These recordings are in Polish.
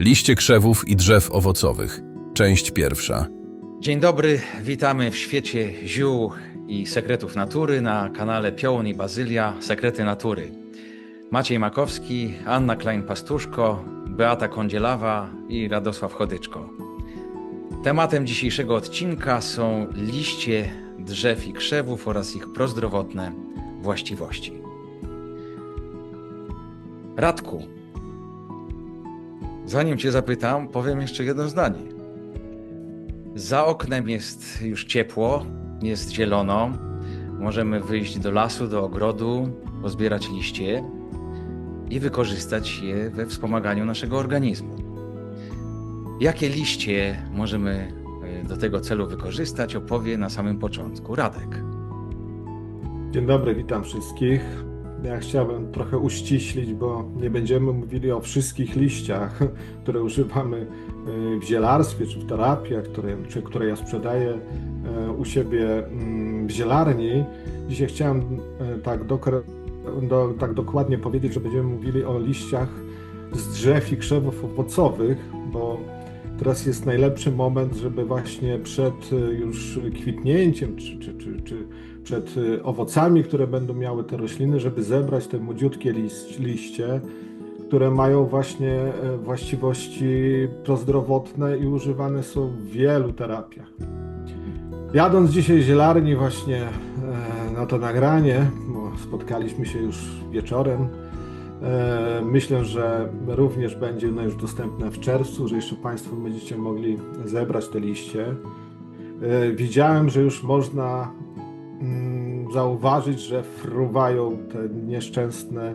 Liście krzewów i drzew owocowych. Część pierwsza. Dzień dobry, witamy w świecie ziół i sekretów natury na kanale Piołun i Bazylia Sekrety Natury. Maciej Makowski, Anna Klein-Pastuszko, Beata Kądzielawa i Radosław Chodyczko. Tematem dzisiejszego odcinka są liście drzew i krzewów oraz ich prozdrowotne właściwości. Radku, zanim Cię zapytam, powiem jeszcze jedno zdanie. Za oknem jest już ciepło, jest zielono. Możemy wyjść do lasu, do ogrodu, pozbierać liście i wykorzystać je we wspomaganiu naszego organizmu. Jakie liście możemy e, do tego celu wykorzystać, opowie na samym początku Radek. Dzień dobry, witam wszystkich. Ja chciałbym trochę uściślić, bo nie będziemy mówili o wszystkich liściach, które używamy y, w zielarstwie czy w terapiach, które, czy które ja sprzedaję y, u siebie mm, w zielarni. Dzisiaj chciałem y, tak, dokre, do, tak dokładnie powiedzieć, że będziemy mówili o liściach z drzew i krzewów owocowych, bo teraz jest najlepszy moment, żeby właśnie przed już kwitnięciem czy, czy, czy, czy przed owocami, które będą miały te rośliny, żeby zebrać te młodziutkie liście, które mają właśnie właściwości prozdrowotne i używane są w wielu terapiach. Jadąc dzisiaj z zielarni właśnie na to nagranie, bo spotkaliśmy się już wieczorem, Myślę, że również będzie ono już dostępne w czerwcu, że jeszcze Państwo będziecie mogli zebrać te liście. Widziałem, że już można zauważyć, że fruwają te nieszczęsne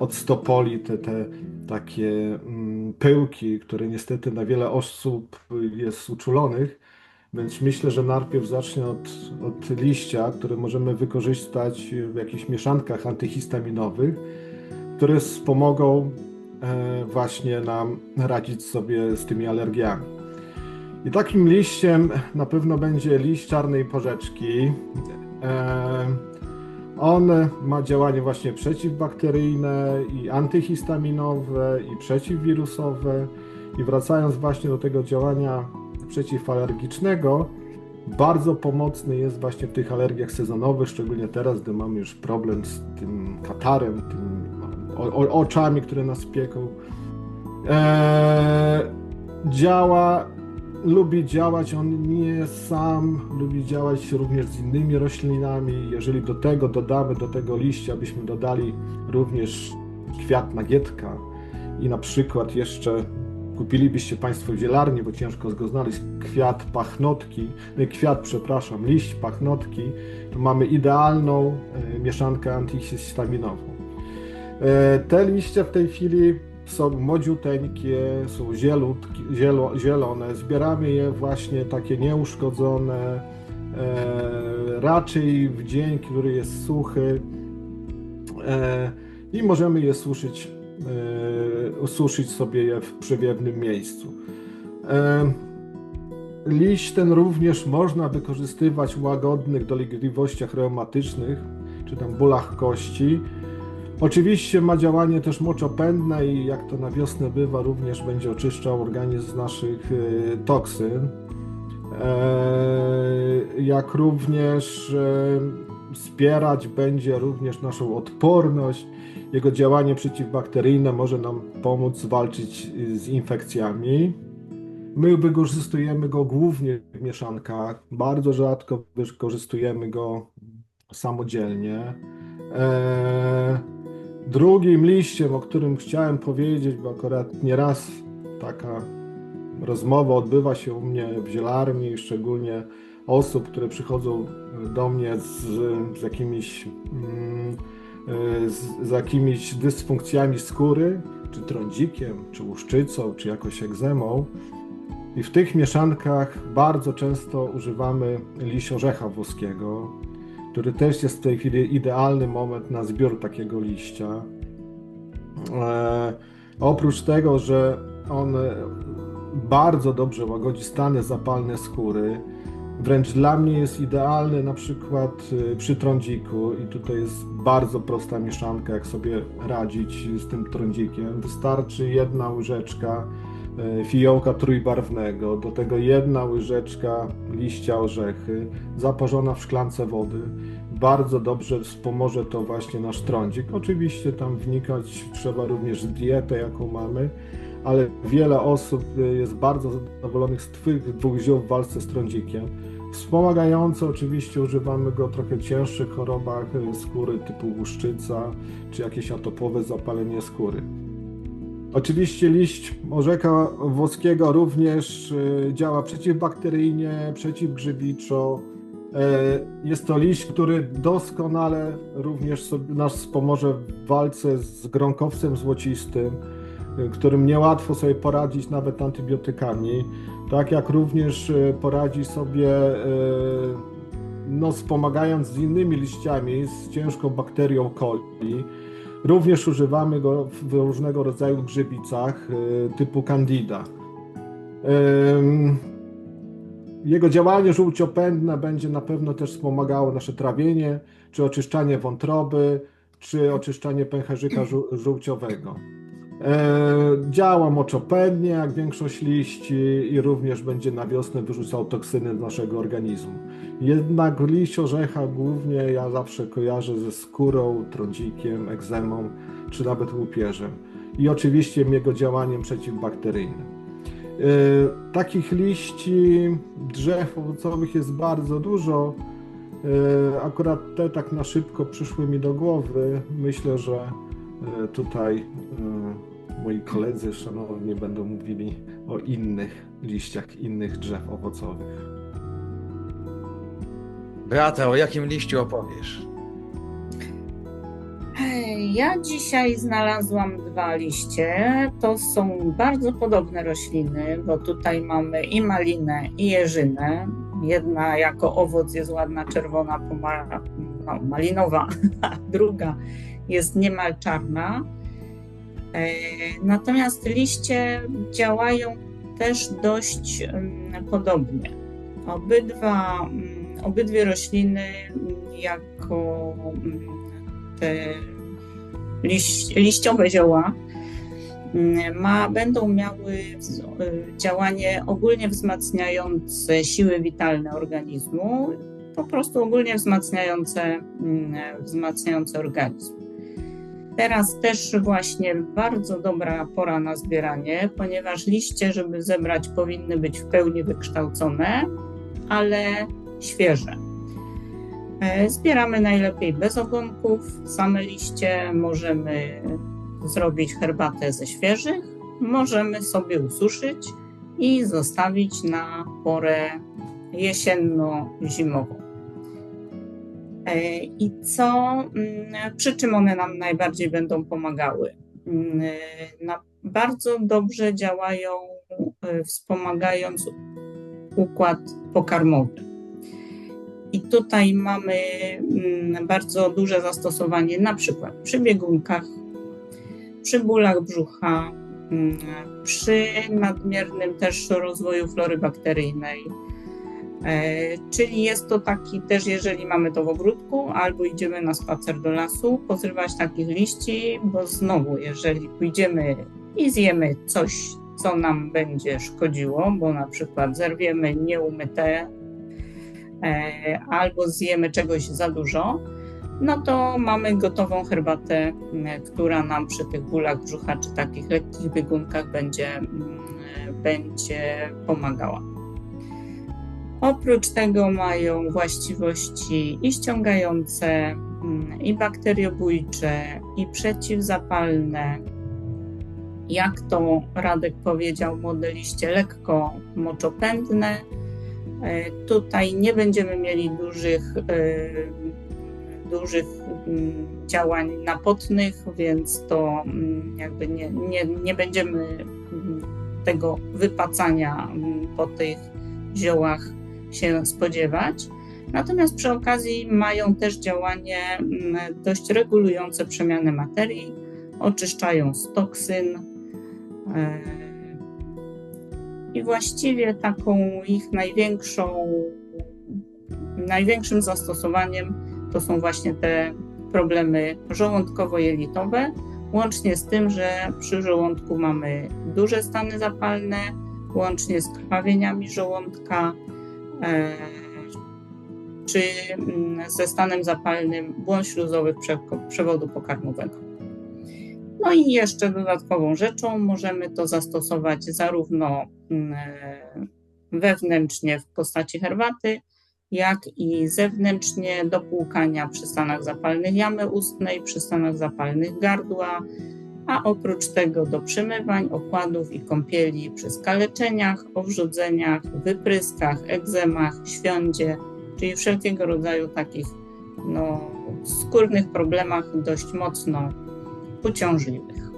od stopoli, te, te takie mm, pyłki, które niestety na wiele osób jest uczulonych. Więc myślę, że najpierw zacznę od, od liścia, które możemy wykorzystać w jakichś mieszankach antyhistaminowych które wspomogą właśnie nam radzić sobie z tymi alergiami. I takim liściem na pewno będzie liść czarnej porzeczki. On ma działanie właśnie przeciwbakteryjne i antyhistaminowe i przeciwwirusowe. I wracając właśnie do tego działania przeciwalergicznego, bardzo pomocny jest właśnie w tych alergiach sezonowych, szczególnie teraz, gdy mamy już problem z tym katarem, tym oczami, które nas pieką. Eee, działa, lubi działać, on nie sam, lubi działać również z innymi roślinami. Jeżeli do tego dodamy, do tego liścia, byśmy dodali również kwiat nagietka i na przykład jeszcze kupilibyście Państwo w zielarni, bo ciężko go znaleźć, kwiat pachnotki, kwiat, przepraszam, liść pachnotki, to mamy idealną e, mieszankę antyhistaminową. Te liście w tej chwili są młodziuteńkie, są zielutki, zielo, zielone. Zbieramy je właśnie takie nieuszkodzone, e, raczej w dzień, który jest suchy e, i możemy je suszyć, e, ususzyć sobie je w przewiewnym miejscu. E, liść ten również można wykorzystywać w łagodnych dolegliwościach reumatycznych, czy tam bólach kości. Oczywiście ma działanie też moczopędne i jak to na wiosnę bywa, również będzie oczyszczał organizm z naszych e, toksyn. E, jak również e, wspierać będzie również naszą odporność. Jego działanie przeciwbakteryjne może nam pomóc walczyć z infekcjami. My wykorzystujemy go głównie w mieszankach. Bardzo rzadko wykorzystujemy go samodzielnie. Drugim liściem, o którym chciałem powiedzieć, bo akurat nieraz taka rozmowa odbywa się u mnie w zielarni, szczególnie osób, które przychodzą do mnie z, z jakimiś, z, z jakimiś dysfunkcjami skóry, czy trądzikiem, czy łuszczycą, czy jakoś egzemą. I w tych mieszankach bardzo często używamy liść orzecha włoskiego, który też jest w tej chwili idealny moment na zbiór takiego liścia. E, oprócz tego, że on bardzo dobrze łagodzi stany zapalne skóry, Wręcz dla mnie jest idealny na przykład y, przy trądziku i tutaj jest bardzo prosta mieszanka, jak sobie radzić z tym trądzikiem. Wystarczy jedna łyżeczka y, fiołka trójbarwnego, do tego jedna łyżeczka liścia orzechy, zaparzona w szklance wody. Bardzo dobrze wspomoże to właśnie nasz trądzik. Oczywiście tam wnikać trzeba również dietę, jaką mamy, ale wiele osób y, jest bardzo zadowolonych z tych dwóch ziół w walce z trądzikiem. Wspomagająco oczywiście używamy go w trochę cięższych chorobach y, skóry typu łuszczyca czy jakieś atopowe zapalenie skóry. Oczywiście liść orzeka włoskiego również y, działa przeciwbakteryjnie, przeciwgrzybiczo. E, Jest to liść, który doskonale również nas wspomoże w walce z gronkowcem złocistym, y, którym niełatwo sobie poradzić nawet antybiotykami. Tak jak również y, poradzi sobie, no, wspomagając z innymi liściami, z ciężką bakterią coli. Również używamy go w różnego rodzaju grzybicach y, typu candida. Jego działanie żółciopędne będzie na pewno też wspomagało nasze trawienie, czy oczyszczanie wątroby, czy oczyszczanie pęcherzyka żół- żółciowego. E, Działa moczopędnie, jak większość liści, i również będzie na wiosnę wyrzucał toksyny z naszego organizmu. Jednak liść orzecha głównie ja zawsze kojarzę ze skórą, trądzikiem, egzemą, czy nawet łupieżem. I oczywiście jego działaniem przeciwbakteryjnym. E, Takich liści drzew owocowych jest bardzo dużo. E, Akurat te tak na szybko przyszły mi do głowy. Myślę, że tutaj e, moi koledzy szanowni będą mówili o innych liściach innych drzew owocowych. Beata, o jakim liściu opowiesz? Ja dzisiaj znalazłam dwa liście. To są bardzo podobne rośliny, bo tutaj mamy i malinę, i jeżynę. Jedna jako owoc jest ładna czerwona, pomara, no, malinowa, a druga jest niemal czarna. E, Natomiast liście działają też dość mm, podobnie. Obydwa, mm, obydwie rośliny jako mm, te liś, liściowe zioła ma, będą miały y, działanie ogólnie wzmacniające siły witalne organizmu, po prostu ogólnie wzmacniające, wzmacniające organizm. Teraz też właśnie bardzo dobra pora na zbieranie, ponieważ liście, żeby zebrać, powinny być w pełni wykształcone, ale świeże. E, Zbieramy najlepiej bez ogonków, same liście. Możemy zrobić herbatę ze świeżych, możemy sobie ususzyć i zostawić na porę jesienno-zimową. E, I co, mm, przy czym one nam najbardziej będą pomagały? Mm, Na, bardzo dobrze działają, e, wspomagając układ pokarmowy. I tutaj mamy mm, bardzo duże zastosowanie na przykład przy biegunkach, przy bólach brzucha, przy nadmiernym też rozwoju flory bakteryjnej. E, Czyli jest to taki też, jeżeli mamy to w ogródku albo idziemy na spacer do lasu, pozrywać takich liści, bo znowu, jeżeli pójdziemy i zjemy coś, co nam będzie szkodziło, bo na przykład zerwiemy nieumyte e, albo zjemy czegoś za dużo, no to mamy gotową herbatę, m, która nam przy tych bólach brzucha czy takich lekkich biegunkach będzie, mm, będzie pomagała. Oprócz tego mają właściwości i ściągające, mm, i bakteriobójcze, i przeciwzapalne. Jak to Radek powiedział, młode liście lekko moczopędne. E, Tutaj nie będziemy mieli dużych, e, dużych mm, działań napotnych, więc to mm, jakby nie, nie, nie będziemy tego wypacania po tych ziołach się spodziewać. Natomiast przy okazji mają też działanie mm, dość regulujące przemianę materii, oczyszczają z toksyn. e, I właściwie taką ich największą największym zastosowaniem to są właśnie te problemy żołądkowo-jelitowe, łącznie z tym, że przy żołądku mamy duże stany zapalne, łącznie z krwawieniami żołądka, czy mm, ze stanem zapalnym błąd śluzowych prze- przewodu pokarmowego. No i jeszcze dodatkową rzeczą możemy to zastosować zarówno mm, e, wewnętrznie w postaci herbaty, jak i zewnętrznie do płukania przy stanach zapalnych jamy ustnej, przy stanach zapalnych gardła, a oprócz tego do przymywań, okładów i kąpieli przy skaleczeniach, owrzodzeniach, wypryskach, egzemach, świądzie, czyli wszelkiego rodzaju takich no, skórnych problemach dość mocno uciążliwych.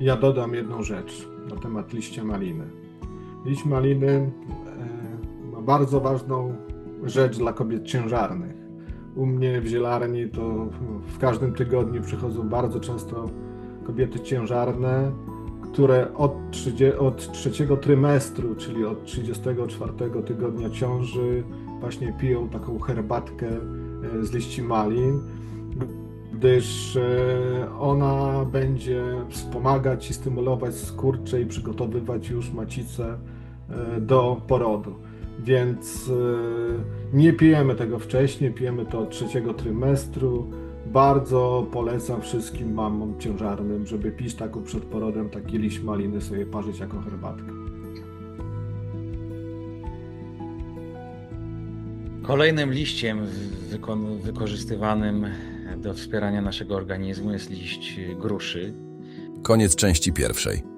Ja dodam jedną rzecz na temat liścia maliny. Liść maliny e, ma bardzo ważną rzecz dla kobiet ciężarnych. U mnie w zielarni to w każdym tygodniu przychodzą bardzo często kobiety ciężarne, które od, 30, od trzeciego trymestru, czyli od 34 tygodnia ciąży, właśnie piją taką herbatkę e, z liści malin, gdyż e, ona będzie wspomagać i stymulować skurcze i przygotowywać już macicę e, do porodu. Więc e, nie pijemy tego wcześniej, pijemy to od trzeciego trymestru. Bardzo polecam wszystkim mamom ciężarnym, żeby pić taką przed porodem, taki liść maliny sobie parzyć jako herbatkę. Kolejnym liściem wykorzystywanym do wspierania naszego organizmu jest liść gruszy. Koniec części pierwszej.